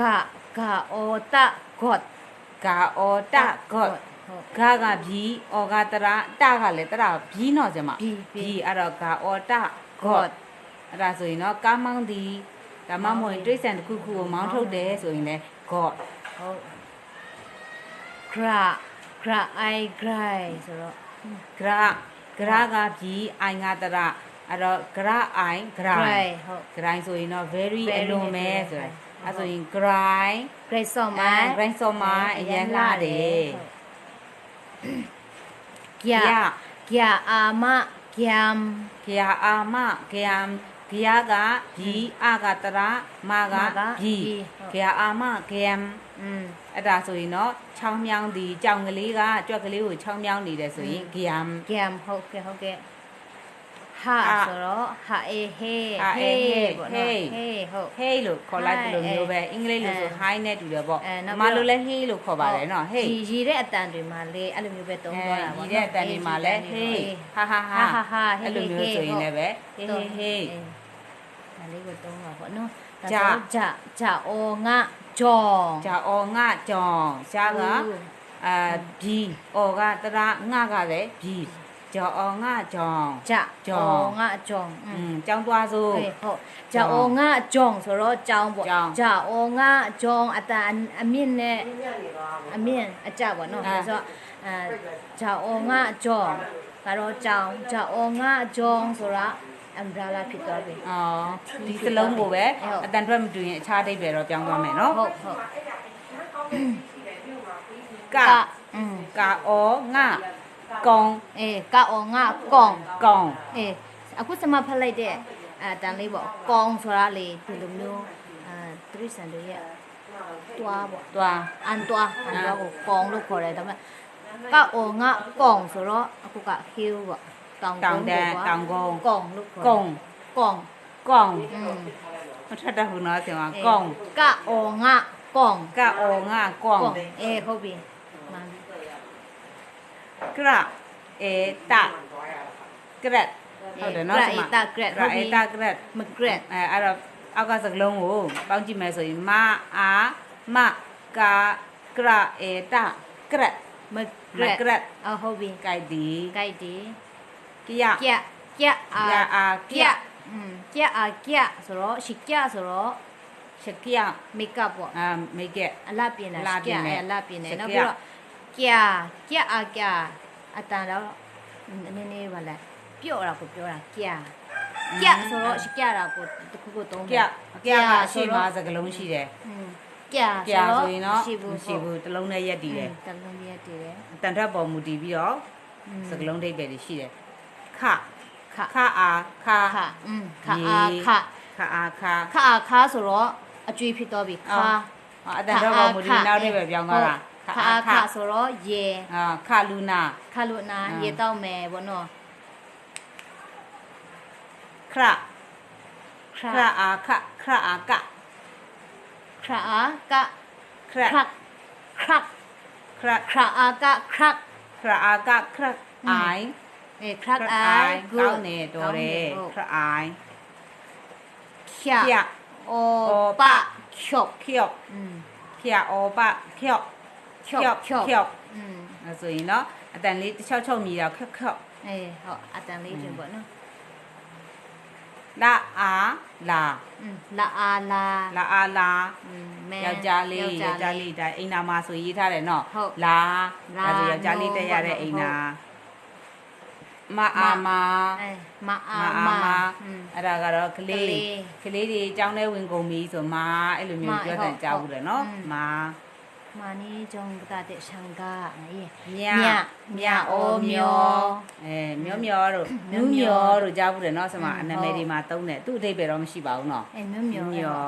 ကကအောတဂတ်ကာအောတဂေါ့ဟုတ်ဂါကဘီအောကတရာတကလည်းတရာဘီနော်ကျမဘီဘီအဲ့တော့ကာအောတဂေါ့အဲ့ဒါဆိုရင်တော့ကားမောင်းသည်ဒါမှမဟုတ်ရင်တိရစ္ဆာန်တစ်ခုခုကိုမောင်းထုတ်တယ်ဆိုရင်လည်းဂေါ့ဟုတ်ဂရဂရအိုင်ဂရိုင်ဆိုတော့ဂရဂရကဘီအိုင်ငါတရာအဲ့တော့ဂရအိုင်ဂရိုင် right ဟုတ်ဂရိုင်းဆိုရင်တော့ very Very အလွန်ပဲ very ဆိုရယ်ဟုတ် အဲဆိုရင် grind great so အဲ much grind ဆိုမှအရင်လာတယ်ကျရကျအာမကျမ်ဂယာအာမဂယံဂယာကဒီအာကတရာမာကဒီဂယာအာမဂယံอืมအဲ့ဒါဆိုရင်တော့ချောင်းမြောင်းဒီကြောင်ကလေးကကြွက်ကလေးကိုချောင်းမြောင်းနေတယ်ဆိုရင်ဂယံကျမ်ဟုတ်ကဲ့ဟုတ်ကဲ့ ဟာဟာဆိုတော့ဟာအေဟေဟာအေဟေပေါ့နော်ဟေးဟေးဟုတ် hey လို့ခေါ်လိုက်တယ်လို့မျိုးပဲအဲအင်္ဂလိပ်လို့ဆိုအဲ hi နဲ့တူတယ်ပေါ့အဲနောက်မပြီးတော့လို့လည်း hey လို့ခေါ်ပါတယ်နော် hey ရီရီတဲ့အတန်တွေမှာလေအဲ့လိုမျိုးပဲတုံးသွားတာဒီပေါ့တဲ့အတန်ဒီမှာလဲဟေးဟာဟာဟာဟာဟာအဲ့လိုမျိုးဆိုရင်လည်းပဲဟေးဟေးဟေးဒါလေးကိုတုံးတာပေါ့နော်ဂျာဂျာဂျာအောငါဂျောင်းဂျာအောငါကြောင်ရှားကအာဘီအောကတရာငါကလည်းဘီ ဂျာအောငါကြောင် ဂျာ ဂျောင်း အောငါဂျောင်းอื อื ม มကြောင်သွားစို့ ဟေးဟုတ်ဂျာအောငါဂျောင်းဆိုတော့ကြောင်းပေါ့ ကြောင်း ဂျာအောငါဂျောင်းအတန်အမြင့်နဲ့အမြင့်အကြပေါ့နော် အာ ဆိုတော့အာဂျာအောငါဂျောင်းကတော့ကြောင်းဂျာအောငါဂျောင်းဆိုတာ umbrella ဖြစ်သွားပြီ အော်ဒီစလုံးကိုပဲ ဟုတ် အတန်ထွက်မတူရင်အခြားအဓိပ္ပာယ်တော့ပြောင်းသွားမယ်နော် ဟုတ်ဟုတ် က อืม ကာအောငါ ကောင်အေးကအောငါကောင်းကောင်အေးအခုစမဖတ်လိုက်တဲ့အဲတန်လေးပေါ့ကောင်းဆိုတာလေဒီလိုမျိုးအဲတရိစံတွေရဲ့တွားပေါ့သွားအန်တွားအန်တွားကိုကောင်းလို့ခေါ်တယ်ဒါပေမဲ့ကအောငါကောင်းဆိုတော့အခုကဟီးပေါ့တောင်တောကုင်န်းတပေါ့န်ကွာတောင်ကုန်းကောင်းလို့ခေါ်ကုန်းကောင်းကောင်อืมမထက်တတ်ဘူးနော်ဆင်မကောင်ကအောငါကောင်းကအောငါကောင်ကောင်းအေးဟုတ်ပြီမှန်ပြီ ကရအေတကရက်ဟုတ်တယ်နော်ကဆင်မအေတာဂရက်ကဟုတ်ရပြီအေတကရက်မဂရက်အဲအဲ့တော့အောက်ကစကလုံးကိုပေါင်းကြည့်မယ်ဆိုရင်မအာမကာကရအေတကရက်မဂမရက်ကရက်အော်ဟုတ်ပြီကြိုက်ဒီကြိုက်ဒီကရကြက်ကြက်အာရအာကကြက်อืมကြက်အာကြက်ဆိုတော့ရှိကြက်ဆိုတော့ချက်ကရမိတ်ကပ်ပေါ့အာမိတ်ကက်အလှပြင်တာအလှရှိပြင်ကြက်တယ်အဲအလှပြင်တယ်ရှိနောက်ကြက်ပြီးတော့ကြက် ကြကြအကြအတန်တော့နည်းနည်းပါလားပြော့တာကိုပြောတာကြကြဆိုတော့ကြတာကိုတခုခုသုံးကြကြကရှိမှစကလုံးရှိတယ်ကြကြဆိုရင်တော့ရှိဘူးရှိဘူးတလုံးနဲ့ရက်တည်တယ်တလုံးရက်တည်တယ်တန်ထပ်ပေါ်မူတည်ပြီးတော့စကလုံးဒိတ်ပဲတွေရှိတယ်ခခခအာခခအင်းခအာခခအာခခအာခဆိုတော့အကျွေးဖြစ်တော့ပြီခအတန်ထပ်ပေါ်မူတည်နောက်တည်းပဲပြောင်းသွားတာ คาอาคาโซโรเยอ่าคาลูนาคาลูนาเยเต้าแม่บ่เนาะคระคระอาคะคระอากะคระอากะคระครักครักคระอากะครักคระอากะครักอายเอครักอเก้าเนโดเรคระอายเขียโอปะเขียเขียกเขียโอปะเขีย ม အဲဆိုရင်တော့အတန်လေးတစ်ချောက်ချောက်မြည်တော့ခော့ခော့ အေးဟုတ်အတန်လေးတွင်ပေါ့နော် လာအာလာ อืมလာအာလာ လာအာလာ อืมမဲ ယောက်ျားလေးယောက်ျားလေးဒါအိမ်နာမှာဆိုရေးထားတယ်နော် ဟုတ် လာ လာ ဒါဆိုယောက်ျားလေးတက်ရတဲ့ ဟုတ် အိမ်နာမအာမာ အဲမအာ မအာ မ မာ อืม အဲ့ဒါကတော့ကလေး ကလေး ကလေးတွေအကြောင်းထဲဝင်ကုန်ပြီဆိုမာအဲ့လိုမျိုး မာ ပြောတယ်ကြားဘူးတယ်နော် ဟုတ် မာ မာနီဂျုံကတဲ့ရှန်ကာအေးမြမြမြအိုအိုမျမျောောအဲမျောမျောတို့မျောနူးမျောမျောတို့ကြားဘူးတယ်နော်ဆမอืมအနာမည်တွေမှာတုံးတယ်သူ့အထိပ္ပယ်တော့မရှိပါဘူးနော်အဲမျိုးမျိုးမျော